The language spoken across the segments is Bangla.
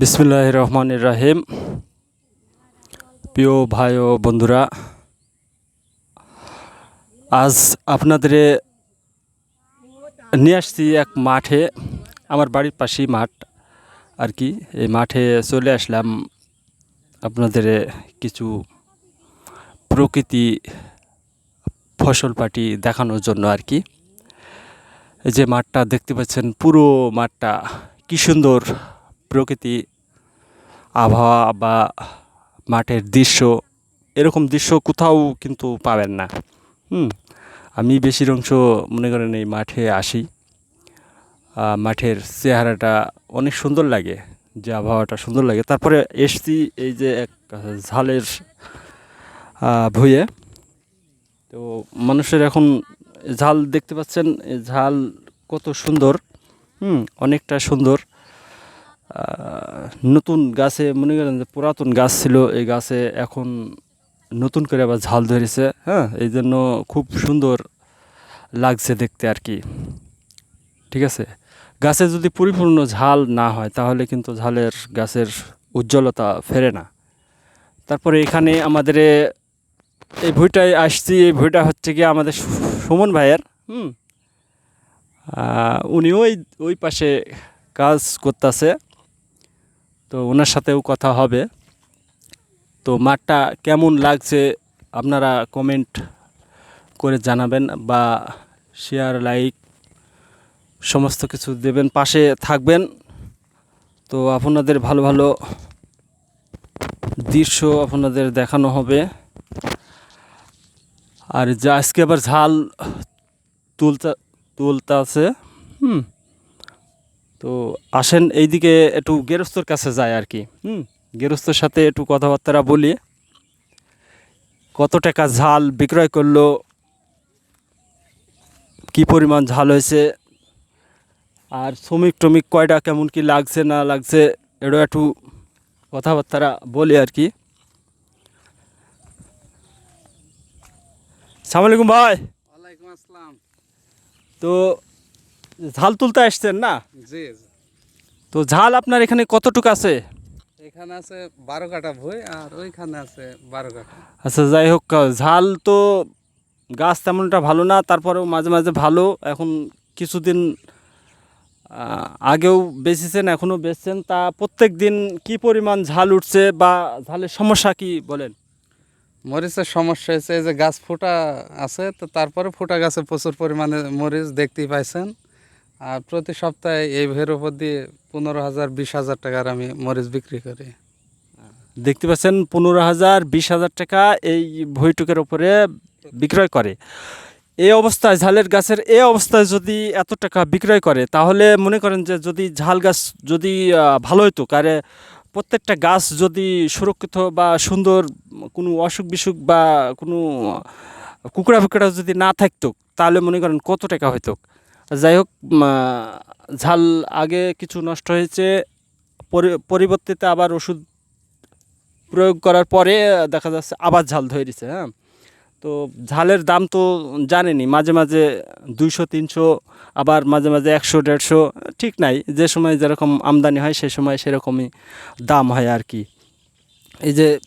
বিসমুল্লাহ রহমান রাহিম প্রিয় ভাই ও বন্ধুরা, আজ আপনাদের নিয়ে আসছি এক মাঠে, আমার বাড়ির পাশেই মাঠ আর কি। এই মাঠে চলে আসলাম আপনাদের কিছু প্রকৃতি ফসল পাটি দেখানোর জন্য আর কি। যে মাঠটা দেখতে পাচ্ছেন, পুরো মাঠটা কি সুন্দর প্রকৃতি। আবহাওয়া বা মাঠের দৃশ্য, এরকম দৃশ্য কোথাও কিন্তু পাবেন না। হুম, আমি বেশির অংশ মনে করেন এই মাঠে আসি। মাঠের চেহারাটা অনেক সুন্দর লাগে, যে আবহাওয়াটা সুন্দর লাগে। তারপরে এসছি এই যে এক ঝালের ভুঁয়ে তো মানুষের এখন ঝাল দেখতে পাচ্ছেন ঝাল কত সুন্দর। হুম, অনেকটা সুন্দর। নতুন গাছে, মনে করেন যে পুরাতন গাছ ছিল, এই গাছে এখন নতুন করে আবার ঝাল ধরেছে হ্যাঁ? এই জন্য খুব সুন্দর লাগছে দেখতে আর কি। ঠিক আছে? গাছে যদি পরিপূর্ণ ঝাল না হয়, তাহলে কিন্তু ঝালের গাছের উজ্জ্বলতা ফেরে না। তারপরে এখানে আমাদের এই ভুঁইটায় আসছি, এই ভুঁইটা হচ্ছে কি আমাদের সুমন ভাইয়ের, হুম? উনি ওই ওই পাশে কাজ করতেছে। তো ওনার সাথেও কথা হবে। তো মাঠটা কেমন লাগছে আপনারা কমেন্ট করে জানাবেন বা শেয়ার লাইক সমস্ত কিছু দেবেন, পাশে থাকবেন। তো আপনাদের ভালো ভালো দৃশ্য আপনাদের দেখানো হবে। আর যা আজকে আবার ঝাল তুলতা তুলতা আছে হুম। তো আসেন এইদিকে একটু গেরস্তর কাছে যায় আর কি। হুম গেরস্তর সাথে একটু কথাবার্তা বলি। কত টাকা ঝাল বিক্রয় করল? কি পরিমাণ ঝাল হয়েছে? আর শ্রমিক টমিক কয়টা কেমন কি লাগছে না লাগছে এটা একটু কথাবার্তা বলি আর কি। সালাম আলাইকুম ভাই। ওয়ালাইকুম আসসালাম। তো ঝাল তুলতে আসছেন না? জি তো ঝাল আপনার এখানে কতটুকু আছে? এখানে আছে বারো কাটা বই আর ওইখানে আছে বারো কাটা আচ্ছা যাই হোক ঝাল তো গাছ তেমনটা ভালো না তারপরেও মাঝে মাঝে ভালো। এখন কিছুদিন আগেও বেচেছেন এখনও বেচছেন। তা প্রত্যেক দিন কি পরিমাণ ঝাল উঠছে বা ঝালের সমস্যা কি বলেন? মরিচের সমস্যা হয়েছে এই যে গাছ ফোটা আছে তো তারপরে ফোটা গাছে প্রচুর পরিমাণে মরিচ দেখতেই পাইছেন। আর প্রতি সপ্তাহে এই ভের উপর দিয়ে পনেরো হাজার, বিশ হাজার টাকার আমি মরিচ বিক্রি করি। দেখতে পাচ্ছেন, পনেরো হাজার, বিশ হাজার টাকা এই ভইটুকের ওপরে বিক্রয় করে। এই অবস্থায় ঝালের গাছের এই অবস্থায় যদি এত টাকা বিক্রয় করে, তাহলে মনে করেন যে যদি ঝাল গাছ যদি ভালো হতো কারে প্রত্যেকটা গাছ যদি সুরক্ষিত বা সুন্দর কোনো অসুখ বিসুখ বা কোনো কুকুড়া ফুকড়া যদি না থাকতো, তাহলে মনে করেন কত টাকা হইতো? যাই হোক ঝাল আগে কিছু নষ্ট হয়েছে, পরি- পরিবর্তিতে আবার ওষুধ প্রয়োগ করার পরে দেখা যাচ্ছে আবার ঝাল ধরেছে হ্যাঁ? তো ঝালের দাম তো জানেনি, মাঝে মাঝে দুইশো, তিনশো, আবার মাঝে মাঝে একশো, দেড়শো, ঠিক নাই। যে সময় যেরকম আমদানি হয় সেই সময় সেরকমই দাম হয় আর কি। এই যে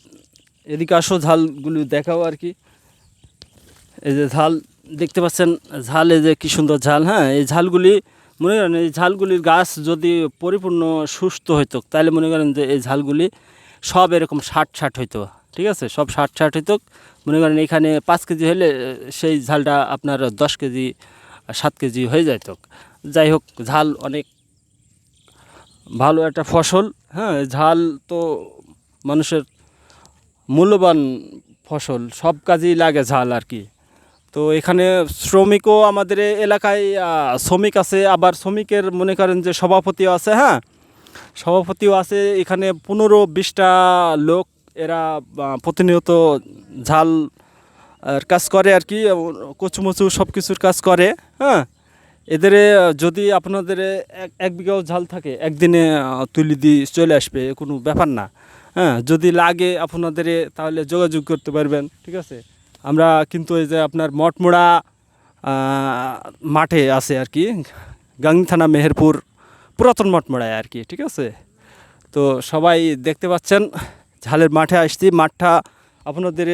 এদিকে আসো, ঝালগুলো দেখাও আর কি। এই যে ঝাল দেখতে পাচ্ছেন ঝাল, এই যে কী সুন্দর ঝাল হ্যাঁ? এই ঝালগুলি, মনে করেন এই ঝালগুলির গাছ যদি পরিপূর্ণ সুস্থ হইতো, তাহলে মনে করেন যে এই ঝালগুলি সব এরকম ষাট ষাট হইতো, ঠিক আছে? সব ষাট ষাট হইতো। মনে করেন এখানে পাঁচ কেজি হলে সেই ঝালটা আপনার দশ কেজি, সাত কেজি হয়ে যেত যাই হোক, ঝাল অনেক ভালো একটা ফসল হ্যাঁ? ঝাল তো মানুষের মূল্যবান ফসল, সব কাজেই লাগে ঝাল আর কি। তো এখানে শ্রমিকও আমাদের এলাকায় শ্রমিক আছে। আবার শ্রমিকের মনে করেন যে সভাপতিও আছে হ্যাঁ? সভাপতিও আছে। এখানে পনেরো বিশটা লোক এরা প্রতিনিয়ত ঝাল কাজ করে আর কি। কচুমচু সব কিছুর কাজ করে হ্যাঁ? এদের যদি আপনাদের এক এক বিঘাও ঝাল থাকে, একদিনে তুলি দিয়ে চলে আসবে কোনো ব্যাপার না। হ্যাঁ? যদি লাগে আপনাদের তাহলে যোগাযোগ করতে পারবেন, ঠিক আছে? আমরা কিন্তু এই যে আপনার মঠমোড়া মাঠে আছে আর কি। গাংনী থানা মেহেরপুর, পুরাতন মঠমোড়ায় আর কি, ঠিক আছে? তো সবাই দেখতে পাচ্ছেন, ঝালের মাঠে আসছি। মাঠটা আপনাদের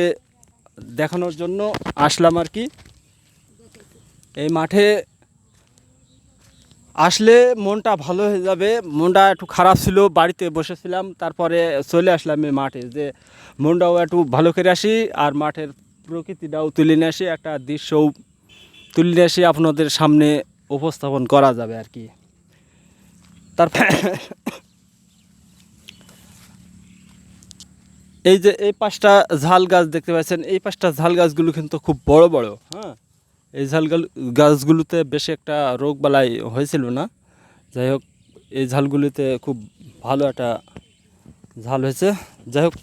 দেখানোর জন্য আসলাম আর কি। এই মাঠে আসলে মনটা ভালো হয়ে যাবে। মনটা একটু খারাপ ছিল, বাড়িতে বসেছিলাম, তারপরে চলে আসলাম এই মাঠে। যে মনটাও একটু ভালো করে আসি, আর মাঠের প্রকৃতিটাও তুলে নিয়ে আসি, একটা দৃশ্যও তুলে নিয়ে আসি আপনাদের সামনে উপস্থাপন করা যাবে আর কি। তারপর এই যে এই পাঁচটা ঝাল গাছ দেখতে পাচ্ছেন, এই পাঁচটা ঝাল গাছগুলো কিন্তু খুব বড় বড় হ্যাঁ? এই ঝাল গাছগুলোতে বেশি একটা রোগ বালাই হয়েছিল না। যাই হোক, এই ঝালগুলিতে খুব ভালো একটা ঝাল হয়েছে। যাই হোক,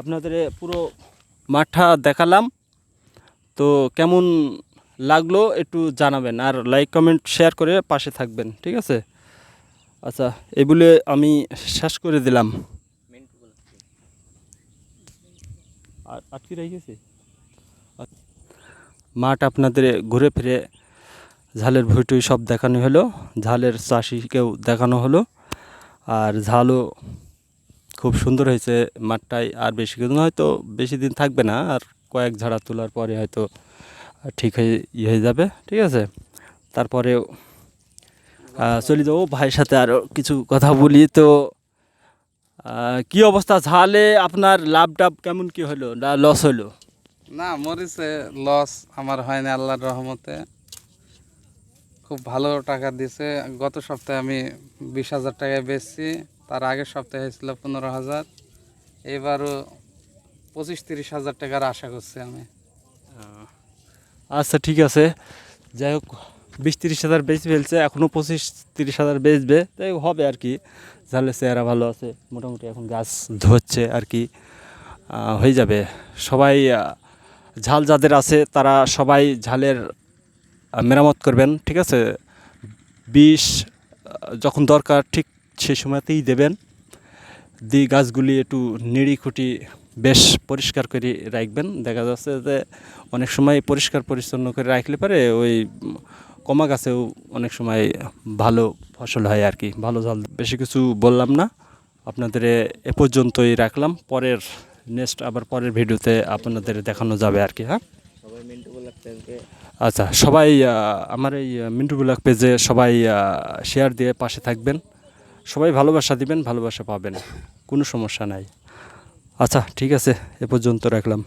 আপনাদের পুরো মাঠটা দেখালাম। তো কেমন লাগল একটু জানাবেন আর লাইক কমেন্ট শেয়ার করে পাশে থাকবেন, ঠিক আছে? আচ্ছা এই বলে আমি শেষ করে দিলাম। আর আটকে রয়ে মাঠ আপনাদের ঘুরে ফিরে ঝালের ভুইটুই সব দেখানো হলো। ঝালের চাষিকেও দেখানো হলো। আর ঝালও খুব সুন্দর হয়েছে মাঠটায় আর বেশি দিন হয়তো বেশি দিন থাকবে না, আর কয়েক ঝাড়া তোলার পরে হয়তো ঠিক হয়ে ইয়ে হয়ে যাবে, ঠিক আছে? তারপরেও চলে যাব ভাইয়ের সাথে আরও কিছু কথা বলি, তো কি অবস্থা? ঝালে আপনার লাভ টাভ কেমন কি হলো, না লস হলো? না মরিচে লস আমার হয়নি আল্লাহর রহমতে। খুব ভালো টাকা দিছে। গত সপ্তাহে আমি বিশ হাজার টাকায় বেচছি। তার আগের সপ্তাহে হয়েছিল পনেরো হাজার। এবারও পঁচিশ তিরিশ হাজার টাকার আশা করছি আমি। আচ্ছা ঠিক আছে। যাই হোক, বিশ তিরিশ হাজার বেচে ফেলছে এখনও পঁচিশ তিরিশ হাজার বেচবে। তাই হবে আর কি। ঝালের চেহারা ভালো আছে, মোটামুটি এখন গাছ ধরছে আর কি। হয়ে যাবে। সবাই ঝাল যাদের আছে, তারা সবাই ঝালের মেরামত করবেন, ঠিক আছে? বিষ যখন দরকার, ঠিক সেই সময়তেই দেবেন। দিয়ে গাছগুলি একটু নিড়ি খুঁটি বেশ পরিষ্কার করে রাখবেন। দেখা যাচ্ছে যে অনেক সময় পরিষ্কার পরিচ্ছন্ন করে রাখলে পারে ওই কমা গাছেও অনেক সময় ভালো ফসল হয় আর কি ভালো জল বেশি কিছু বললাম না আপনাদের এ পর্যন্তই রাখলাম। পরের নেক্সট আবার পরের ভিডিওতে আপনাদের দেখানো যাবে আর কি হ্যাঁ? আচ্ছা সবাই আমার এই মিন্টু ব্লগ পেজে সবাই শেয়ার দিয়ে পাশে থাকবেন। সবাই ভালোবাসা দিবেন ভালোবাসা পাবেন। কোনো সমস্যা নাই। আচ্ছা ঠিক আছে এ পর্যন্ত রাখলাম।